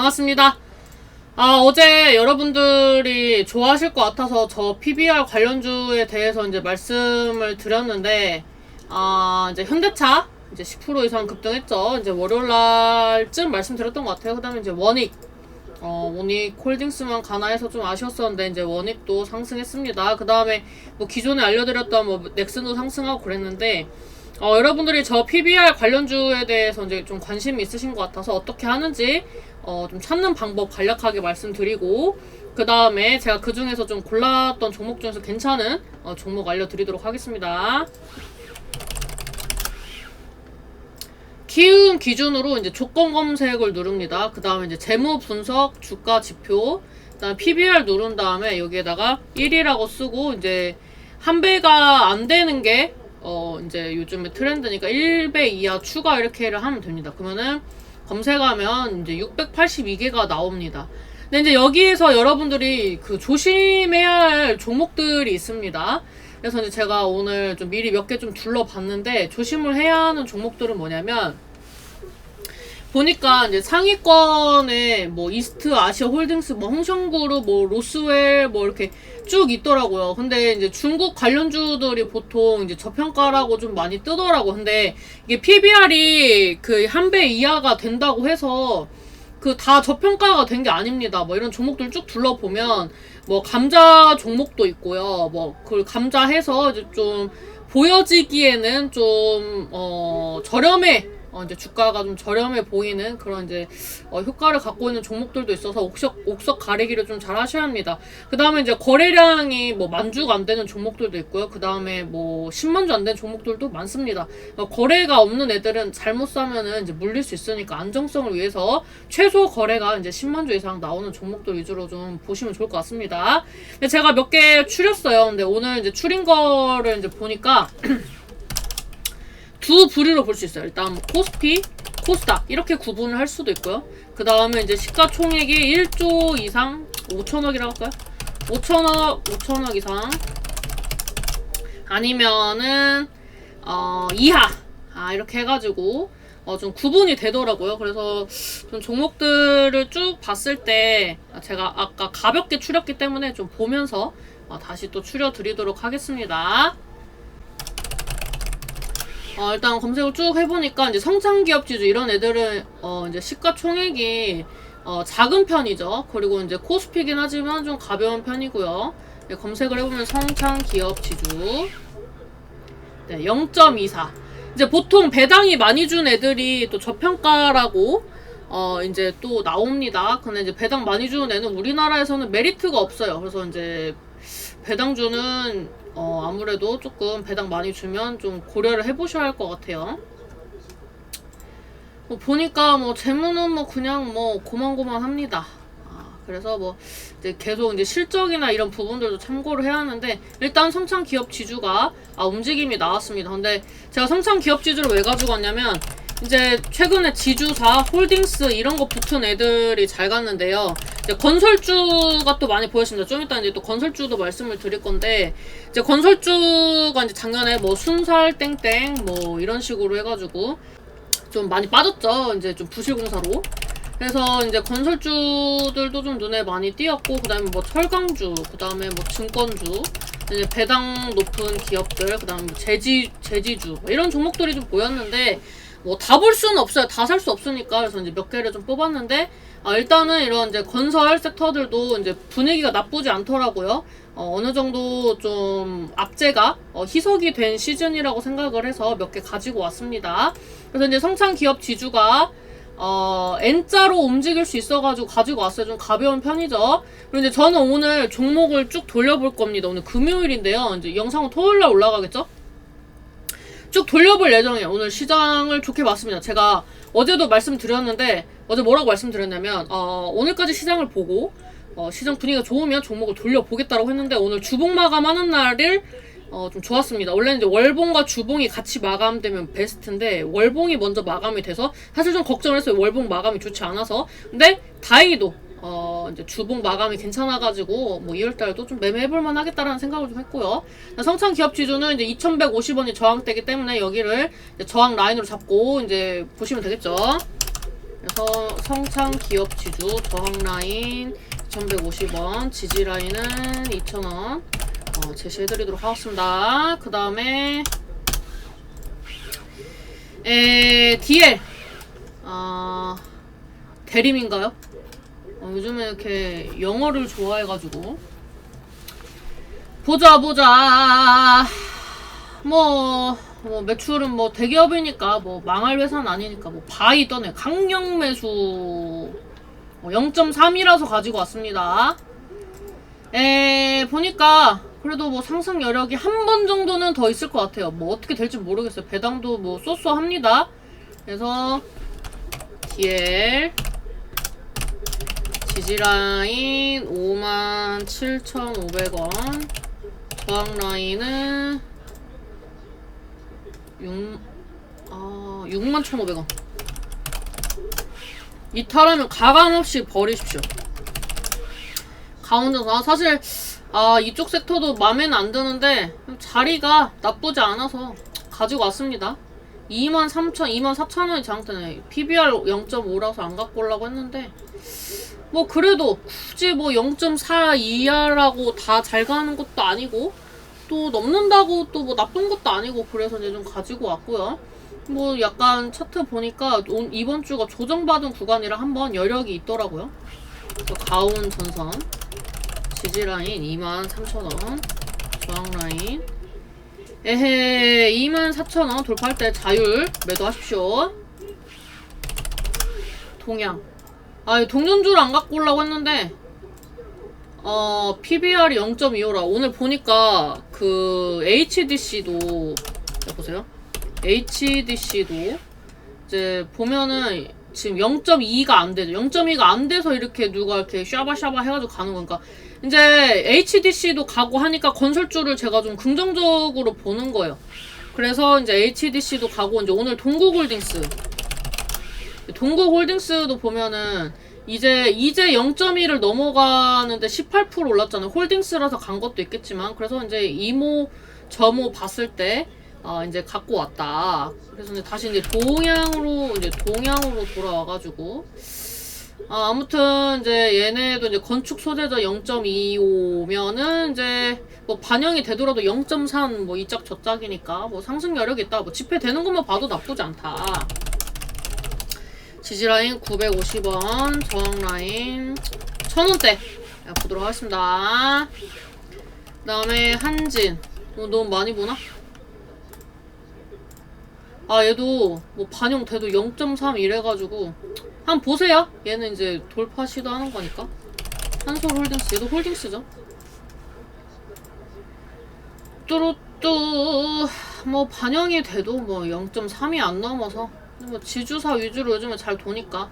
반갑습니다. 아, 어제 여러분들이 좋아하실 것 같아서 저 PBR 관련주에 대해서 이제 말씀을 드렸는데, 아, 이제 현대차, 이제 10% 이상 급등했죠. 이제 월요일 날쯤 말씀드렸던 것 같아요. 그 다음에 이제 원익, 어, 원익 홀딩스만 가나해서 좀 아쉬웠었는데, 이제 원익도 상승했습니다. 그 다음에 뭐 기존에 알려드렸던 뭐 넥슨도 상승하고 그랬는데, 어, 여러분들이 저 PBR 관련주에 대해서 이제 좀 관심이 있으신 것 같아서 어떻게 하는지 어, 좀 찾는 방법 간략하게 말씀드리고 그 다음에 제가 그 중에서 좀 골랐던 종목 중에서 괜찮은 어, 종목 알려드리도록 하겠습니다. 키움 기준으로 이제 조건 검색을 누릅니다. 그 다음에 이제 재무 분석, 주가 지표, 그다음 PBR 누른 다음에 여기에다가 1이라고 쓰고 이제 한 배가 안 되는 게 어, 이제 요즘에 트렌드니까 1배 이하 추가 이렇게를 하면 됩니다. 그러면은 검색하면 이제 682개가 나옵니다. 근데 이제 여기에서 여러분들이 그 조심해야 할 종목들이 있습니다. 그래서 이제 제가 오늘 좀 미리 몇 개 좀 둘러봤는데 조심을 해야 하는 종목들은 뭐냐면 보니까 이제 상위권에 뭐 이스트 아시아 홀딩스, 뭐 홍성그룹, 뭐 로스웰 뭐 이렇게 쭉 있더라고요. 근데 이제 중국 관련주들이 보통 이제 저평가라고 좀 많이 뜨더라고. 근데 이게 PBR이 그 한 배 이하가 된다고 해서 그 다 저평가가 된 게 아닙니다. 뭐 이런 종목들 쭉 둘러보면 뭐 감자 종목도 있고요. 뭐 그걸 감자 해서 이제 좀 보여지기에는 좀 어, 저렴해 어, 이제 주가가 좀 저렴해 보이는 그런 이제 어, 효과를 갖고 있는 종목들도 있어서 옥석 옥석 가리기를 좀 잘 하셔야 합니다. 그 다음에 이제 거래량이 뭐 만주가 안 되는 종목들도 있고요. 그 다음에 뭐 10만 주 안 되는 종목들도 많습니다. 어, 거래가 없는 애들은 잘못 사면은 이제 물릴 수 있으니까 안정성을 위해서 최소 거래가 이제 10만 주 이상 나오는 종목들 위주로 좀 보시면 좋을 것 같습니다. 근데 제가 몇 개 추렸어요. 근데 오늘 이제 추린 거를 이제 보니까 두 부류로 볼 수 있어요. 일단 뭐 코스피, 코스닥 이렇게 구분을 할 수도 있고요. 그 다음에 이제 시가총액이 1조 이상, 5천억이라고 할까요? 5천억, 5천억 이상 아니면은 어 이하 아 이렇게 해가지고 어 좀 구분이 되더라고요. 그래서 좀 종목들을 쭉 봤을 때 제가 아까 가볍게 추렸기 때문에 좀 보면서 어, 다시 또 추려드리도록 하겠습니다. 어, 일단 검색을 쭉 해보니까 이제 성장기업 지주 이런 애들은 어, 이제 시가총액이 어, 작은 편이죠. 그리고 이제 코스피긴 하지만 좀 가벼운 편이고요. 네, 검색을 해보면 성장기업 지주 네, 0.24. 이제 보통 배당이 많이 준 애들이 또 저평가라고 어 이제 또 나옵니다. 근데 이제 배당 많이 주는 애는 우리나라에서는 메리트가 없어요. 그래서 이제 배당주는 어 아무래도 조금 배당 많이 주면 좀 고려를 해보셔야 할 것 같아요. 뭐 보니까 뭐 재무는 뭐 그냥 뭐 고만고만합니다. 아, 그래서 뭐 이제 계속 이제 실적이나 이런 부분들도 참고를 해야 하는데 일단 성창 기업 지주가 아 움직임이 나왔습니다. 근데 제가 성창 기업 지주를 왜 가지고 왔냐면 이제 최근에 지주사, 홀딩스 이런 거 붙은 애들이 잘 갔는데요. 이제 건설주가 또 많이 보였습니다. 좀 이따 이제 또 건설주도 말씀을 드릴 건데 이제 건설주가 이제 작년에 뭐 순살 땡땡 뭐 이런 식으로 해가지고 좀 많이 빠졌죠. 이제 좀 부실공사로. 그래서 이제 건설주들도 좀 눈에 많이 띄었고 그다음에 뭐 철강주, 그다음에 뭐 증권주, 이제 배당 높은 기업들, 그다음에 뭐 제지 제지주 뭐 이런 종목들이 좀 보였는데 뭐 다 볼 수는 없어요. 다 살 수 없으니까 그래서 이제 몇 개를 좀 뽑았는데 아, 일단은 이런 이제 건설 섹터들도 이제 분위기가 나쁘지 않더라고요. 어, 어느 정도 좀 악재가 어, 희석이 된 시즌이라고 생각을 해서 몇 개 가지고 왔습니다. 그래서 이제 성창 기업 지주가 어, N자로 움직일 수 있어가지고 가지고 왔어요. 좀 가벼운 편이죠. 그리고 이제 저는 오늘 종목을 쭉 돌려볼 겁니다. 오늘 금요일인데요. 이제 영상은 토요일날 올라가겠죠? 쭉 돌려볼 예정이에요. 오늘 시장을 좋게 봤습니다. 제가 어제도 말씀드렸는데 어제 뭐라고 말씀드렸냐면 어, 오늘까지 시장을 보고 어, 시장 분위기가 좋으면 종목을 돌려보겠다라고 했는데 오늘 주봉 마감하는 날을 어, 좀 좋았습니다. 원래는 이제 월봉과 주봉이 같이 마감되면 베스트인데 월봉이 먼저 마감이 돼서 사실 좀 걱정을 했어요. 월봉 마감이 좋지 않아서. 근데 다행히도 어, 이제 주봉 마감이 괜찮아가지고 뭐 2월달도 좀 매매해볼만 하겠다라는 생각을 좀 했고요. 성창 기업 지주는 이제 2,150원이 저항대기 때문에 여기를 저항 라인으로 잡고 이제 보시면 되겠죠. 그래서 성창 기업 지주 저항 라인 2,150원, 지지 라인은 2,000원 어, 제시해드리도록 하겠습니다. 그 다음에 에 DL 아 대림인가요? 어, 요즘에 이렇게 영어를 좋아해가지고 보자 보자 뭐, 뭐 매출은 뭐 대기업이니까 뭐 망할 회사는 아니니까 뭐 바이 떠네 강력 매수 0.3이라서 가지고 왔습니다. 에 보니까 그래도 뭐 상승 여력이 한 번 정도는 더 있을 것 같아요. 뭐 어떻게 될지 모르겠어요. 배당도 뭐 쏘쏘합니다. 그래서 DL 지지라인 57,500원 저항 라인은 6, 아, 61,500원 이탈하면 가감 없이 버리십시오. 가운데서 아, 사실 아 이쪽 섹터도 마음에는 안 드는데 자리가 나쁘지 않아서 가지고 왔습니다. 23,000, 24,000원이 장대네. PBR 0.5라서 안 갖고 오려고 했는데 뭐 그래도 굳이 뭐 0.4 이하라고 다 잘 가는 것도 아니고 또 넘는다고 또 뭐 나쁜 것도 아니고 그래서 이제 좀 가지고 왔고요. 뭐 약간 차트 보니까 온- 이번 주가 조정받은 구간이라 한번 여력이 있더라고요. 그래서 가온 전선 지지라인 23,000원 저항 라인 에헤 24,000원 돌파할 때 자율 매도하십시오. 동양 아 동전줄 안 갖고 오려고 했는데 어 PBR이 0.25라 오늘 보니까 그 HDC도 여보세요? HDC도 이제 보면은 지금 0.2가 안 되죠. 0.2가 안 돼서 이렇게 누가 이렇게 샤바샤바 해가지고 가는 거니까 이제 HDC도 가고 하니까 건설주를 제가 좀 긍정적으로 보는 거예요. 그래서 이제 HDC도 가고 이제 오늘 동국홀딩스 동국홀딩스도 보면은 이제 이제 0.1을 넘어가는데 18% 올랐잖아요. 홀딩스라서 간 것도 있겠지만 그래서 이제 이모 저모 봤을 때 아, 이제 갖고 왔다. 그래서 이제 다시 이제 동양으로 이제 동양으로 돌아와가지고 아, 아무튼 이제 얘네도 이제 건축 소재자 0.25면은 이제 뭐 반영이 되더라도 0.3 뭐 이짝 저짝이니까 뭐 상승 여력이 있다. 뭐 집회 되는 것만 봐도 나쁘지 않다. 지지라인 950원, 저항라인 1000원대 보도록 하겠습니다. 그 다음에 한진. 어, 너무 많이 보나? 아 얘도 뭐 반영돼도 0.3 이래가지고 한번 보세요. 얘는 이제 돌파 시도하는 거니까. 한솔 홀딩스 얘도 홀딩스죠. 뚜루뚜 뭐 반영이 돼도 뭐 0.3이 안 넘어서 뭐 지주사 위주로 요즘에 잘 도니까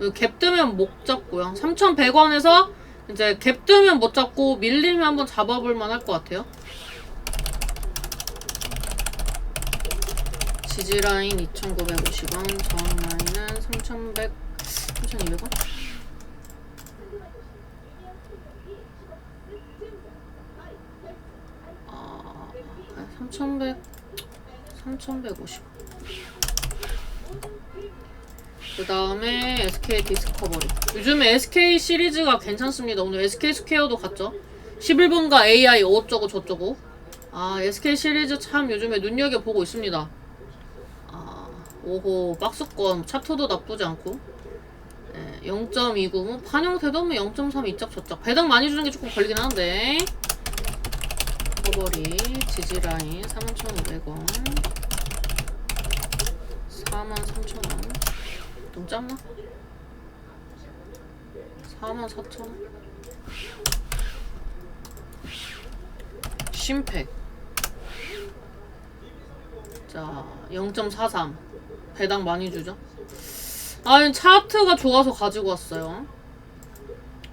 갭 뜨면 못 잡고요. 3,100원에서 이제 갭 뜨면 못 잡고 밀리면 한번 잡아볼 만할 것 같아요. 지지라인 2,950원, 저항라인은 3,100, 3,200원? 아, 3,100, 3,150. 그 다음에 SK 디스커버리. 요즘에 SK 시리즈가 괜찮습니다. 오늘 SK 스퀘어도 갔죠. 11번가 AI 어쩌고 저쩌고. 아, SK 시리즈 참 요즘에 눈여겨보고 있습니다. 아, 오호, 박스권, 차트도 나쁘지 않고. 네, 0.29, 뭐, 반영돼도 뭐 0.3 이짝 저짝. 배당 많이 주는 게 조금 걸리긴 하는데. 커버리, 지지라인, 31,500원. 43,000원. 좀 작나? 44,000원. 심팩. 자, 0.43. 배당 많이 주죠? 아, 차트가 좋아서 가지고 왔어요.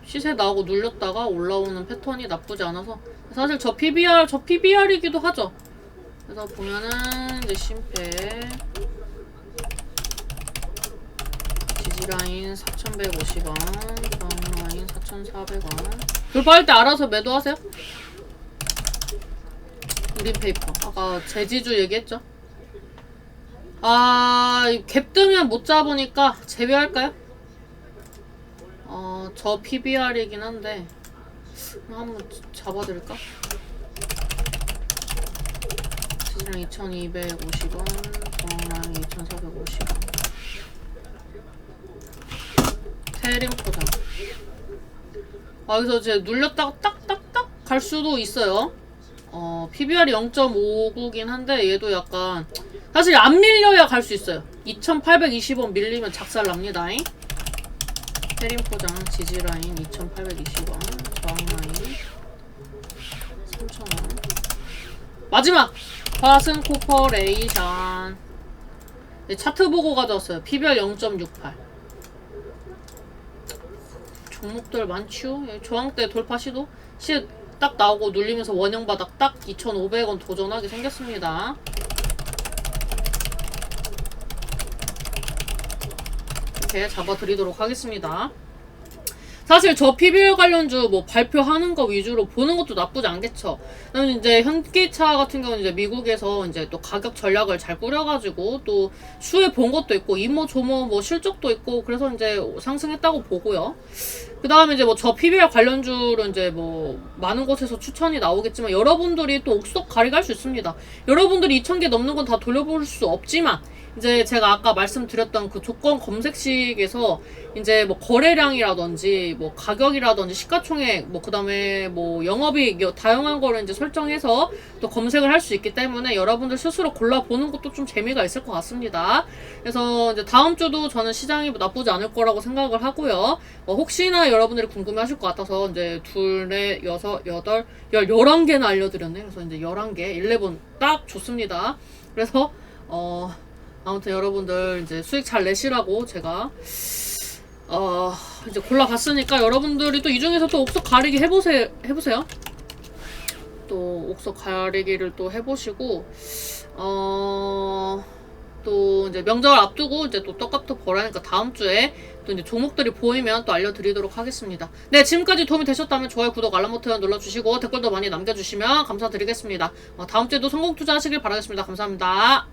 시세 나오고 눌렸다가 올라오는 패턴이 나쁘지 않아서 사실 저 PBR, 저 PBR이기도 하죠. 그래서 보면은 이제 심팩 지지라인 4,150원, 저항라인 4,400원. 돌파할 때 알아서 매도하세요. 우린 페이퍼. 아까 제지주 얘기했죠? 아, 갭 뜨면 못 잡으니까 제외할까요? 어, 저 PBR이긴 한데 한번 잡아드릴까? 지지랑 2,250원, 저랑 2,450원. 테림 포장. 아, 여기서 이제 눌렸다가 딱딱딱 갈 수도 있어요. 어, PBR이 0.59긴 한데 얘도 약간 사실 안 밀려야 갈 수 있어요. 2,820원 밀리면 작살 납니다. 테림 포장 지지라인 2,820원, 저항라인 3,000원. 마지막 화승 코퍼레이션. 네, 차트 보고 가져왔어요. PBR 0.68. 종목들? 예, 저항대 돌파 시도 시 딱 나오고 눌리면서 원형 바닥 딱 2,500원 도전하게 생겼습니다. 이렇게 잡아드리도록 하겠습니다. 사실 저 PBL 관련주 뭐 발표하는 거 위주로 보는 것도 나쁘지 않겠죠. 그다음에 이제 현기차 같은 경우는 이제 미국에서 이제 또 가격 전략을 잘 꾸려가지고 또 수혜 본 것도 있고 이모 조모 뭐 실적도 있고 그래서 이제 상승했다고 보고요. 그 다음에 이제 뭐 저 PBL 관련주로 이제 뭐 많은 곳에서 추천이 나오겠지만 여러분들이 또 옥석 가리갈 수 있습니다. 여러분들이 2,000개 넘는 건 다 돌려볼 수 없지만 이제 제가 아까 말씀드렸던 그 조건 검색식에서 이제 뭐 거래량이라든지 뭐 가격이라든지 시가총액 뭐 그다음에 뭐 영업이익 여- 다양한 거를 이제 설정해서 또 검색을 할 수 있기 때문에 여러분들 스스로 골라 보는 것도 좀 재미가 있을 것 같습니다. 그래서 이제 다음 주도 저는 시장이 뭐 나쁘지 않을 거라고 생각을 하고요. 어, 혹시나 여러분들이 궁금해하실 것 같아서 이제 둘, 넷, 여섯, 여덟, 열, 열한 개나 알려드렸네. 그래서 이제 열한 개, 11, 딱 좋습니다. 그래서 어. 아무튼 여러분들 이제 수익 잘 내시라고 제가 어 이제 골라봤으니까 여러분들이 또 이 중에서 또 옥석 가리기 해보세요 해보세요 또 옥석 가리기를 또 해보시고 어. 또 이제 명절 앞두고 이제 또 떡값도 벌하니까 다음 주에 또 이제 종목들이 보이면 또 알려드리도록 하겠습니다. 네, 지금까지 도움이 되셨다면 좋아요, 구독, 알람 버튼 눌러주시고 댓글도 많이 남겨주시면 감사드리겠습니다. 어, 다음 주에도 성공 투자하시길 바라겠습니다. 감사합니다.